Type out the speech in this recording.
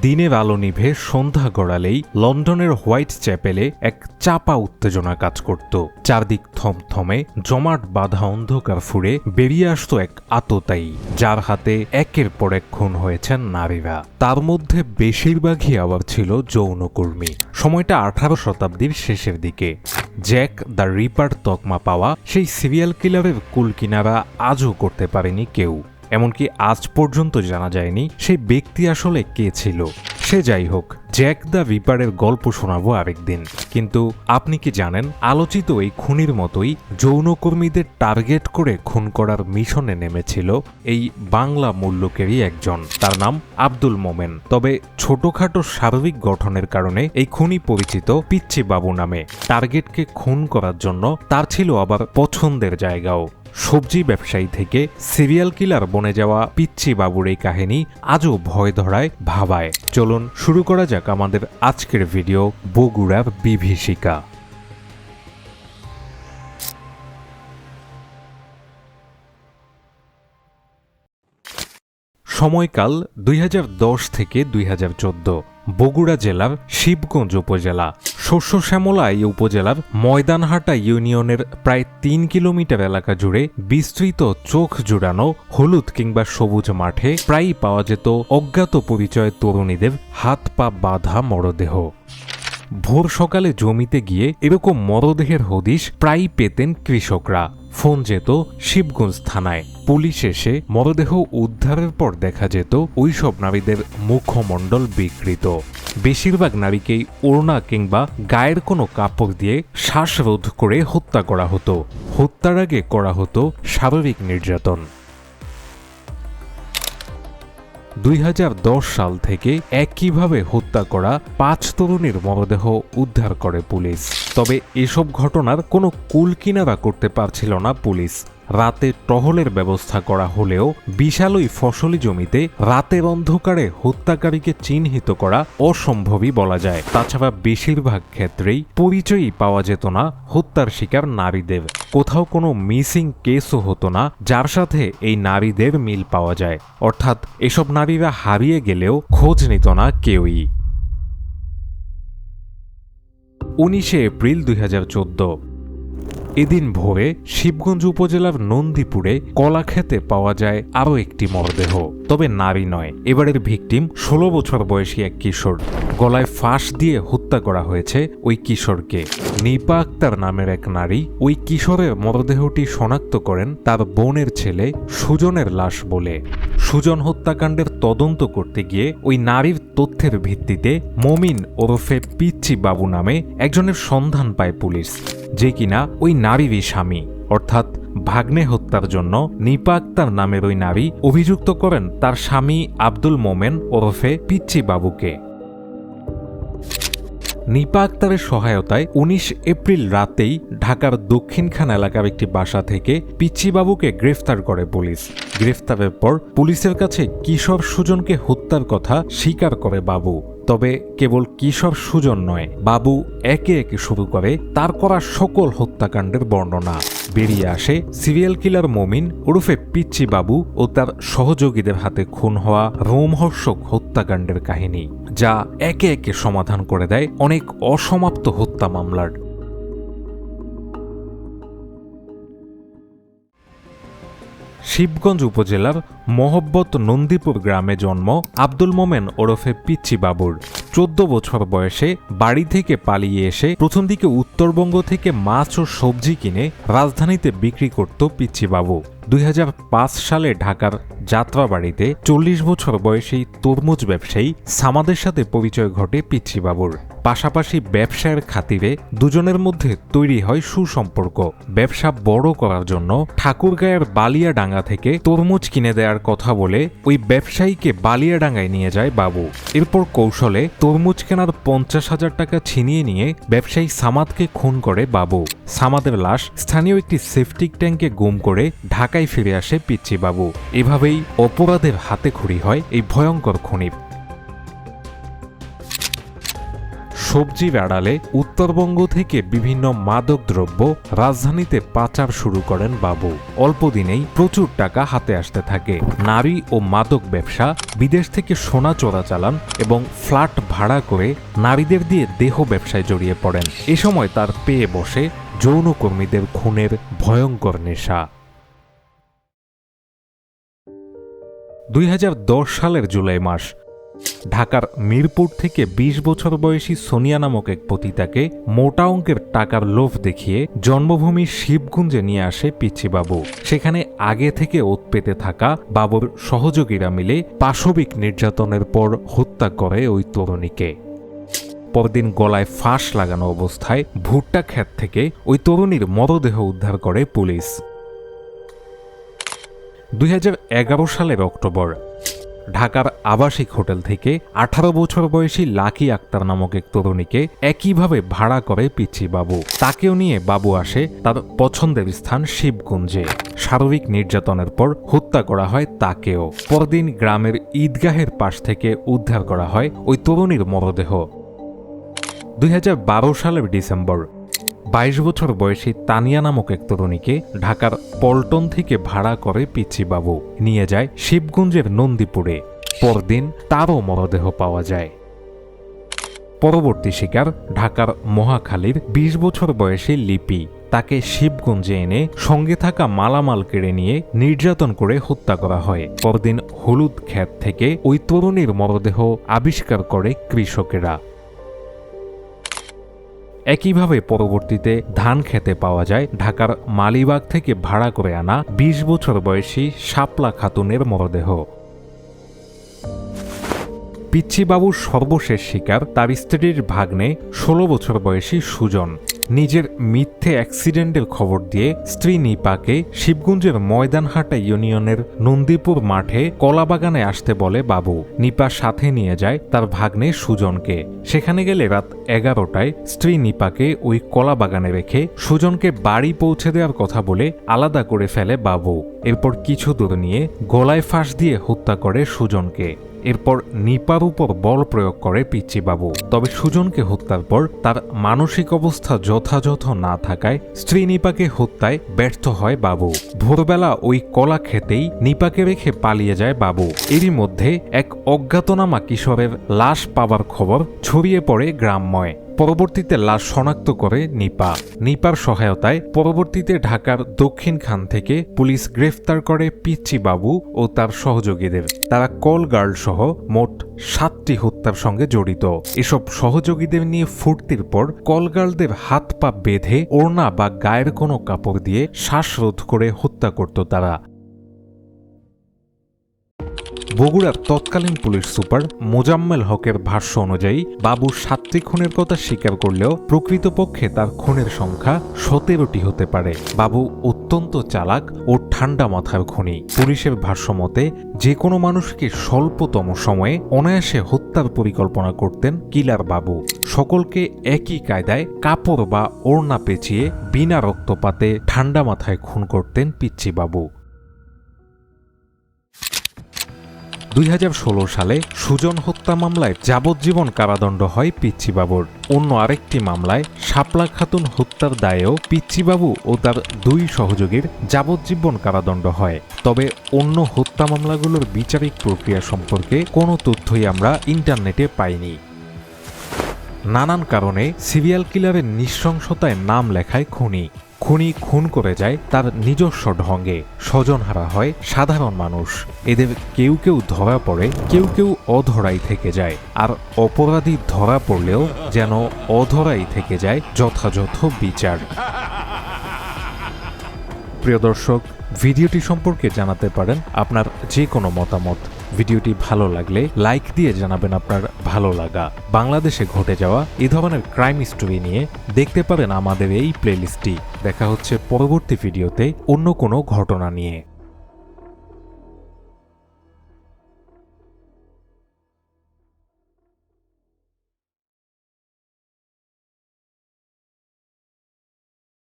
দিনের আলো নিভে সন্ধ্যা গড়ালেই লন্ডনের হোয়াইট চ্যাপেলে এক চাপা উত্তেজনা কাজ করত। চারদিক থমথমে, জমাট বাঁধা অন্ধকার ফুরে বেরিয়ে আসতো এক আততায়ী, যার হাতে একের পর এক খুন হয়েছেন নারীরা। তার মধ্যে বেশিরভাগই আবার ছিল যৌনকর্মী। সময়টা আঠারো শতাব্দীর শেষের দিকে। জ্যাক দ্য রিপার তকমা পাওয়া সেই সিরিয়াল কিলারের কুল কিনারা আজও করতে পারেনি কেউ। এমনকি আজ পর্যন্ত জানা যায়নি সেই ব্যক্তি আসলে কে ছিল। সে যাই হোক, জ্যাক দ্য রিপারের গল্প শোনাবো আরেকদিন। কিন্তু আপনি কি জানেন, আলোচিত এই খুনির মতোই যৌনকর্মীদের টার্গেট করে খুন করার মিশনে নেমেছিল এই বাংলা মূল্যকেরই একজন। তার নাম আব্দুল মোমেন। তবে ছোটখাটো সার্বিক গঠনের কারণে এই খুনি পরিচিত পিচ্চি বাবু নামে টার্গেটকে খুন করার জন্য তার ছিল আবার পছন্দের জায়গাও। সবজি ব্যবসায়ী থেকে সিরিয়াল কিলার বনে যাওয়া পিচ্ছি বাবুর এই কাহিনী আজও ভয় ধরায় ভাবায়। চলুন শুরু করা যাক আমাদের আজকের ভিডিও বগুড়ার বিভীষিকা। সময়কাল দুই হাজার দশ থেকে দুই হাজার চোদ্দ। বগুড়া জেলার শিবগঞ্জ উপজেলা। শস্য শ্যামলা এই উপজেলার ময়দানহাটা ইউনিয়নের প্রায় তিন কিলোমিটার এলাকা জুড়ে বিস্তৃত চোখ জুড়ানো হলুদ কিংবা সবুজ মাঠে প্রায়ই পাওয়া যেত অজ্ঞাত পরিচয় তরুণীদের হাত পা বাঁধা মরদেহ। ভোর সকালে জমিতে গিয়ে এরকম মরদেহের হদিশ প্রায়ই পেতেন কৃষকরা। ফোন যেত শিবগঞ্জ থানায়। পুলিশ এসে মরদেহ উদ্ধারের পর দেখা যেত ওইসব নারীদের মুখমণ্ডল বিকৃত। বেশিরভাগ নারীকেই ওড়না কিংবা গায়ের কোনো কাপড় দিয়ে শ্বাসরোধ করে হত্যা করা হতো। হত্যার আগে করা হতো শারীরিক নির্যাতন। দুই হাজার দশ সাল থেকে একইভাবে হত্যা করা পাঁচ তরুণীর মরদেহ উদ্ধার করে পুলিশ। তবে এসব ঘটনার কোনো কুল কিনারা করতে পারছিল না পুলিশ। রাতে টহলের ব্যবস্থা করা হলেও বিশাল ওই ফসলি জমিতে রাতের অন্ধকারে হত্যাকারীকে চিহ্নিত করা অসম্ভবই বলা যায়। তাছাড়া বেশিরভাগ ক্ষেত্রেই পরিচয়ই পাওয়া যেত না হত্যার শিকার নারীদের। কোথাও কোনো মিসিং কেসও হতো না, যার সাথে এই নারীদের মিল পাওয়া যায়। অর্থাৎ এসব নারীরা হারিয়ে গেলেও খোঁজ নিত না কেউই। উনিশে এপ্রিল দুই হাজার চোদ্দ এদিন ভোরে শিবগঞ্জ উপজেলার নন্দীপুরে কলাক্ষেতে পাওয়া যায় আরও একটি মরদেহ। তবে নারী নয়, এবারের ভিকটিম ষোলো বছর বয়সী এক কিশোর। গলায় ফাঁস দিয়ে হত্যা করা হয়েছে ওই কিশোরকে। নিপা আক্তার নামের এক নারী ওই কিশোরের মরদেহটি শনাক্ত করেন তার বোনের ছেলে সুজনের লাশ বলে। সুজন হত্যাকাণ্ডের তদন্ত করতে গিয়ে ওই নারীর তথ্যের ভিত্তিতে মমিন ওরফে পিচ্চি বাবু নামে একজনের সন্ধান পায় পুলিশ। যে কিনা ওই নারীরই স্বামী, অর্থাৎ ভাগ্নে হত্যার জন্য নিপা আক্তার নামের ওই নারী অভিযুক্ত করেন তার স্বামী আব্দুল মোমেন ওরফে পিচ্চি বাবুকে নিপা আক্তারের সহায়তায় উনিশ এপ্রিল রাতেই ঢাকার দক্ষিণখান এলাকার একটি বাসা থেকে পিচ্চিবাবুকে গ্রেফতার করে পুলিশ। গ্রেফতারের পর পুলিশের কাছে কিশোর সুজনকে হত্যার কথা স্বীকার করে বাবু। তবে কেবল কিশোর সুজন নয়, বাবু একে একে শুরু করে, তার করা সকল হত্যাকাণ্ডের বর্ণনা। বেরিয়ে আসে সিরিয়াল কিলার মমিন ওরফে পিচ্চি বাবু ও তার সহযোগীদের হাতে খুন হওয়া রোমহর্ষক হত্যাকাণ্ডের কাহিনী, যা একে একে সমাধান করে দেয় অনেক অসমাপ্ত হত্যা মামলার। শিবগঞ্জ উপজেলার মহব্বত নন্দীপুর গ্রামে জন্ম আব্দুল মোমেন ওরফে পিচ্ছি বাবুর। চোদ্দ বছর বয়সে বাড়ি থেকে পালিয়ে এসে প্রথম দিকে উত্তরবঙ্গ থেকে মাছ ও সবজি কিনে রাজধানীতে বিক্রি করত পিচ্ছি বাবু। দুই হাজার পাঁচ সালে ঢাকার যাত্রাবাড়িতে চল্লিশ বছর বয়সী তরমুজ ব্যবসায়ী সামাদের সাথে পরিচয় ঘটে পিচ্চি বাবুর পাশাপাশি ব্যবসায়ের খাতিরে দুজনের মধ্যে তৈরি হয় সুসম্পর্ক। ব্যবসা বড় করার জন্য ঠাকুরগাঁয়ের বালিয়াডাঙ্গা থেকে তরমুজ কিনে দেওয়ার কথা বলে ওই ব্যবসায়ীকে বালিয়াডাঙ্গায় নিয়ে যায় বাবু। এরপর কৌশলে তরমুজ কেনার পঞ্চাশ হাজার টাকা ছিনিয়ে নিয়ে ব্যবসায়ী সামাদকে খুন করে বাবু। সামাদের লাশ স্থানীয় একটি সেফটিক ট্যাঙ্কে গুম করে ঢাকায় ফিরে আসে পিচ্চি বাবু এভাবেই অপরাধের হাতে খড়ি হয় এই ভয়ঙ্কর খনির। সবজি বেড়ালে উত্তরবঙ্গ থেকে বিভিন্ন মাদক দ্রব্য রাজধানীতে পাচার শুরু করেন বাবু। অল্প দিনেই প্রচুর টাকা হাতে আসতে থাকে। নারী ও মাদক ব্যবসা, বিদেশ থেকে সোনা চোরাচালান এবং ফ্ল্যাট ভাড়া করে নারীদের দিয়ে দেহ ব্যবসায় জড়িয়ে পড়েন। এ সময় তার পেয়ে বসে যৌনকর্মীদের খুনের ভয়ঙ্কর নেশা। দুই হাজার দশ সালের জুলাই মাস। ঢাকার মিরপুর থেকে ২০ বছর বয়সী সোনিয়া নামক এক পতিতাকে মোটা অঙ্কের টাকার লোভ দেখিয়ে জন্মভূমি শিবগুঞ্জে নিয়ে আসে পিচ্ছিবাবু। সেখানে আগে থেকে ওত পেতে থাকা বাবুর সহযোগীরা মিলে পাশবিক নির্যাতনের পর হত্যা করে ওই তরুণীকে। পরদিন গলায় ফাঁস লাগানো অবস্থায় ভুট্টা ক্ষেত থেকে ওই তরুণীর মরদেহ উদ্ধার করে পুলিশ। দুই হাজার এগারো সালের অক্টোবর, ঢাকার আবাসিক হোটেল থেকে আঠারো বছর বয়সী লাকি আক্তার নামক এক তরুণীকে একইভাবে ভাড়া করে পিচ্ছি বাবু তাকেও নিয়ে বাবু আসে তার পছন্দের স্থান শিবকুঞ্জে শারীরিক নির্যাতনের পর হত্যা করা হয় তাকেও। পরদিন গ্রামের ঈদগাহের পাশ থেকে উদ্ধার করা হয় ওই তরুণীর মরদেহ। দুই হাজার বারো সালের ডিসেম্বর বাইশ বছর বয়সী তানিয়া নামক এক তরুণীকে ঢাকার পল্টন থেকে ভাড়া করে পিচ্ছিবাবু নিয়ে যায় শিবগঞ্জের নন্দীপুরে। পরদিন তারও মরদেহ পাওয়া যায়। পরবর্তী শিকার ঢাকার মহাখালীর ২০ বছর বয়সী লিপি। তাকে শিবগঞ্জে এনে সঙ্গে থাকা মালামাল কেড়ে নিয়ে নির্যাতন করে হত্যা করা হয়। পরদিন হলুদ ক্ষেত থেকে ওই তরুণীর মরদেহ আবিষ্কার করে কৃষকেরা। একইভাবে পরবর্তীতে ধান খেতে পাওয়া যায়। ঢাকার মালিবাগ থেকে ভাড়া করে আনা ২০ বছর বয়সী শাপলা খাতুনের মরদেহ। পিচ্ছিবাবুর সর্বশেষ শিকার তার স্ত্রীর ভাগ্নে ষোলো বছর বয়সী সুজন। নিজের মিথ্যে অ্যাক্সিডেন্টের খবর দিয়ে স্ত্রী নিপাকে শিবগঞ্জের ময়দানহাটা ইউনিয়নের নন্দীপুর মাঠে কলাবাগানে আসতে বলে বাবু। নিপা সাথে নিয়ে যায় তার ভাগ্নে সুজনকে। সেখানে গেলে রাত এগারোটায় স্ত্রী নিপাকে ওই কলাবাগানে রেখে সুজনকে বাড়ি পৌঁছে দেওয়ার কথা বলে আলাদা করে ফেলে বাবু। এরপর কিছু দূর নিয়ে গলায় ফাঁস দিয়ে হত্যা করে সুজনকে। এরপর নিপার উপর বল প্রয়োগ করে পিচ্চিবাবু। তবে সুজনকে হত্যার পর তার মানসিক অবস্থা যথাযথ না থাকায় স্ত্রী নিপাকে হত্যায় ব্যর্থ হয় বাবু। ভোরবেলা ওই কলা খেতেই নিপাকে রেখে পালিয়ে যায় বাবু। এরই মধ্যে এক অজ্ঞাতনামা কিশোরের লাশ পাবার খবর ছড়িয়ে পড়ে গ্রামময় পরবর্তীতে লাশ শনাক্ত করে নিপা। নিপার সহায়তায় পরবর্তীতে ঢাকার দক্ষিণ খান থেকে পুলিশ গ্রেফতার করে পিচ্চি বাবু ও তার সহযোগীদের। তারা কল গার্ল সহ মোট সাতটি হত্যার সঙ্গে জড়িত। এসব সহযোগীদের নিয়ে ফুর্তির পর কলগার্লদের হাত পা বেঁধে ওড়না বা গায়ের কোনো কাপড় দিয়ে শ্বাসরোধ করে হত্যা করত তারা। বগুড়ার তৎকালীন পুলিশ সুপার মোজাম্মেল হকের ভাষ্য অনুযায়ী, বাবু সাতটি খুনের কথা স্বীকার করলেও প্রকৃতপক্ষে তার খুনের সংখ্যা সতেরোটি হতে পারে। বাবু অত্যন্ত চালাক ও ঠান্ডা মাথার খুনি। পুলিশের ভাষ্য মতে, যে কোনো মানুষকে স্বল্পতম সময়ে অনায়াসে হত্যার পরিকল্পনা করতেন কিলার বাবু। সকলকে একই কায়দায় কাপড় বা ওড়না পেঁচিয়ে বিনা রক্তপাতে ঠান্ডা মাথায় খুন করতেন পিচ্চি বাবু। দুই হাজার ষোলো সালে সুজন হত্যা মামলায় যাবজ্জীবন কারাদণ্ড হয় পিচ্চিবাবুর অন্য আরেকটি মামলায় শাপলা খাতুন হত্যার দায়েও পিচ্চিবাবু ও তার দুই সহযোগীর যাবজ্জীবন কারাদণ্ড হয়। তবে অন্য হত্যা মামলাগুলোর বিচারিক প্রক্রিয়া সম্পর্কে কোনো তথ্যই আমরা ইন্টারনেটে পাইনি। নানান কারণে সিরিয়াল কিলারের নৃশংসতায় নাম লেখায় খুনি। খুনি খুন করে যায় তার নিজস্ব ঢঙ্গে। স্বজনহারা হয় সাধারণ মানুষ। এদের কেউ কেউ ধরা পড়ে, কেউ কেউ অধরাই থেকে যায়। আর অপরাধী ধরা পড়লেও যেন অধরাই থেকে যায় যথাযথ বিচার। প্রিয় দর্শক, ভিডিওটি সম্পর্কে জানাতে পারেন আপনার যে কোনো মতামত। ভিডিওটি ভালো লাগলে লাইক দিয়ে জানাবেন আপনার ভালো লাগা। বাংলাদেশে ঘটে যাওয়া এ ধরনের ক্রাইম স্টোরি নিয়ে দেখতে পারেন আমাদের এই প্লেলিস্টটি। দেখা হচ্ছে পরবর্তী ভিডিওতে অন্য কোনো ঘটনা নিয়ে।